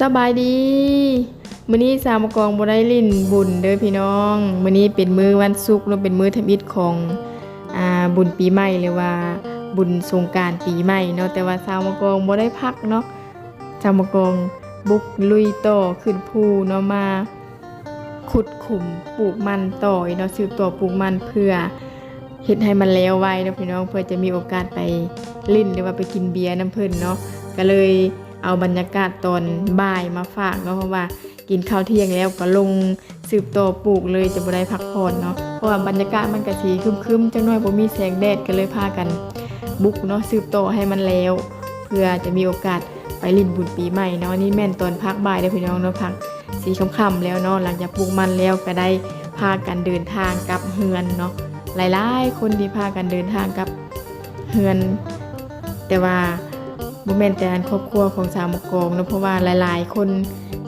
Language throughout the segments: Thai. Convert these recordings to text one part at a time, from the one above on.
สบายดีมื้อนี้สามกองบ่ได้ลิ้นบุญเด้อพี่น้องมื้อนี้เป็นมื้อวันศุกร์เนาะเป็นมื้อทำอิฐของอ่าบุญปีใหม่หรือว่าบุญสงกานต์ปีใหม่เนาะแต่ว่าสามกองบ่ได้พักเนาะสามกองบุกลุยต่อขึ้นภูเนาะมาขุดขุมปลูกมันต่อยเนาะสืบต่อปลูกมันเพื่อเฮ็ดให้มันแล้วไวเนาะพี่น้องเพื่อจะมีโอกาสไปลิ้นหรือว่าไปกินเบียร์น้ำเพิ่นเนาะก็เลย เอาบรรยากาศตอนบ่ายมาฝากเนาะเพราะว่ากินข้าวเที่ยงแล้วก็ลงสืบต่อปลูกเลยจะบ่ได้พักผ่อนเนาะเพราะว่าบรรยากาศมันก็สีคึมๆจังน้อยบ่มีแสงแดดก็เลยพากัน บุกเนาะสืบต่อให้มันแล้ว เพื่อจะมีโอกาสไปลินบุญปีใหม่เนาะนี่แม่นตอนพักบ่ายเด้พี่น้องเนาะพักสีค่ำๆแล้วเนาะหลังจากปลูกมันแล้วก็ได้พากันเดินทางกลับเฮือนเนาะหลายๆ คนที่พากันเดินทางกลับเฮือน แต่ว่า บ่แมนแต่ครอบครัวของสาวมกองเนาะเพราะว่าหลายๆ คน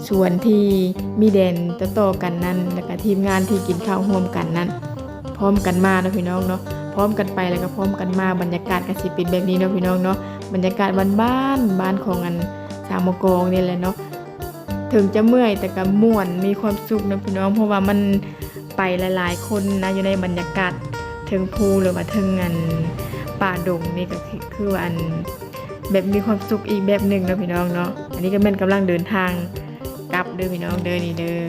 ส่วนที่มีแดนต่อๆกันนั้นแล้วก็ทีมงานที่กินข้าวร่วมกันนั้นพร้อมกันมาเนาะพี่น้องเนาะพร้อมกันไปแล้วก็พร้อมกันมาบรรยากาศก็สิเป็นแบบนี้เนาะพี่น้องเนาะบรรยากาศบ้านๆบ้านของอันสามกองนี่แหละเนาะถึงจะเมื่อยแต่ก็ม่วนมีความสุขเนาะพี่น้อง เพราะว่ามันไปหลายๆ คนนะอยู่ในบรรยากาศเทิงภูหรือว่าเทิงอันป่าดงนี่ก็คือคือว่าอัน แบบมีความสุขอีกแบบหนึ่งเนาะพี่น้องเนาะ อันนี้ก็เม่นกำลังเดินทางกลับเด้อพี่น้องเด้อนี่เด้อ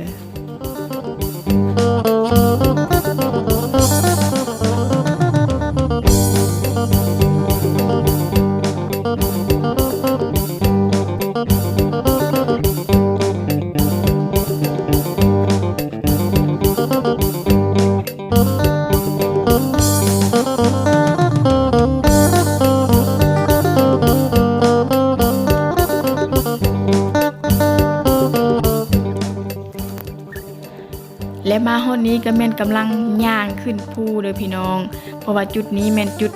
และมาฮอดนี้ก็แม่นกำลังย่างขึ้นภูเด้อพี่น้อง เพราะว่าจุดนี้แม่นจุด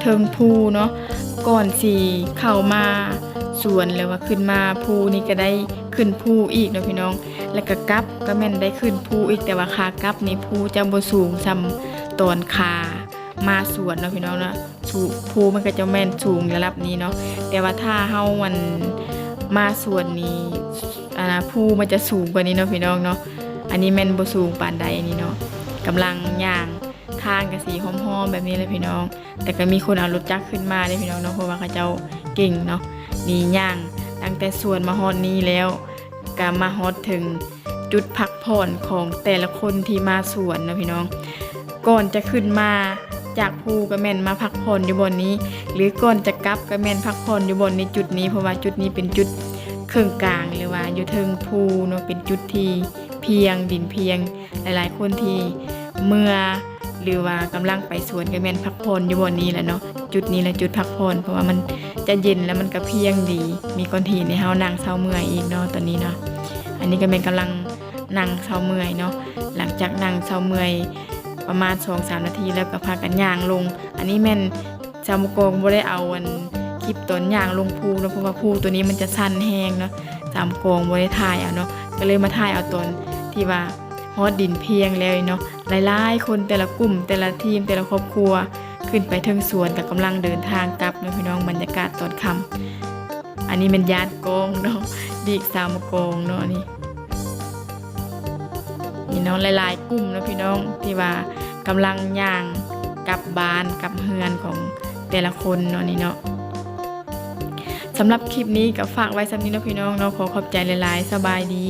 เทิงภูเนาะก่อนสิเข้ามาสวนแล้วว่าขึ้นมาภูนี่ก็ได้ขึ้นภูอีกเนาะพี่น้อง แล้วก็กลับก็แม่นได้ขึ้นภูอีกแต่ว่าขากลับนี่ภูจะบ่สูงซ้ำตอนขามาสวนเนาะพี่น้องเนาะสูภูมันก็จะแม่นสูงระดับนี้เนาะแต่ว่าถ้าเฮามันมาสวนนี้อ่าภูมันจะสูงกว่านี้เนาะพี่น้องเนาะ อันนี้แม่นบ่สูงปานใดอันนี้เนาะกำลังย่างทางกะสีหอมๆแบบนี้เลยพี่น้อง แต่ก็มีคนเอารถจักรขึ้นมาเลยพี่น้องเนาะเพราะว่าเขาเจ้าเก่งเนาะนี่ย่างตั้งแต่สวนมาฮอดนี้แล้วก็มาฮอดถึงจุดพักผ่อนของแต่ละคนที่มาสวนนะพี่น้อง ก่อนจะขึ้นมาจากภูก็แม่นมาพักผ่อนอยู่บนนี้ หรือก่อนจะกลับก็แม่นพักผ่อนอยู่บนนี้จุดนี้เพราะว่าจุดนี้เป็นจุดเครื่องกลางหรือว่าอยู่เทิงภูเนาะเป็นจุดที่ พียง ดินเพียง หลายๆ คนที่เมื่อหรือว่ากำลังไปสวนก็แม่นพักผ่อนอยู่บนนี้แหละเนาะจุดนี้แหละจุดพักผ่อนเพราะว่ามันจะเย็นแล้วมันก็เพียงดี มีก้อนหินในเฮานั่งเศร้าเมื่อยอีกเนาะตอนนี้เนาะอันนี้ก็เป็นกำลังนั่งเศร้าเมื่อยเนาะหลังจากนั่งเศร้าเมื่อยประมาณ2-3นาทีแล้วก็พากันย่างลง อันนี้แม่นจามกงบ่ได้เอาอันคลิปตอนย่างลงภูเนาะเพราะว่าภูตัวนี้มันจะสั้นแห้งเนาะจามกงบ่ได้ถ่ายเอาเนาะก็เลยมาถ่ายเอาตน ที่ว่าฮอดดินเพียงแล้วเนาะหลายๆ คนแต่ละกลุ่มแต่ละทีมแต่ละครอบครัว ขึ้นไปเทิงสวนกับกำลังเดินทางกลับเนาะพี่น้องบรรยากาศตอนค่ำอันนี้เป็นญาติกองเนาะดีกสามกองเนาะนี่นี่เนาะหลายๆกลุ่มเนาะพี่น้องที่ว่ากำลังย่างกลับบ้านกลับเฮือนของแต่ละคนเนาะนี่เนาะสำหรับคลิปนี้ก็ฝากไว้สำนี้นะพี่น้องเนาะขอขอบใจหลายๆ สบายดี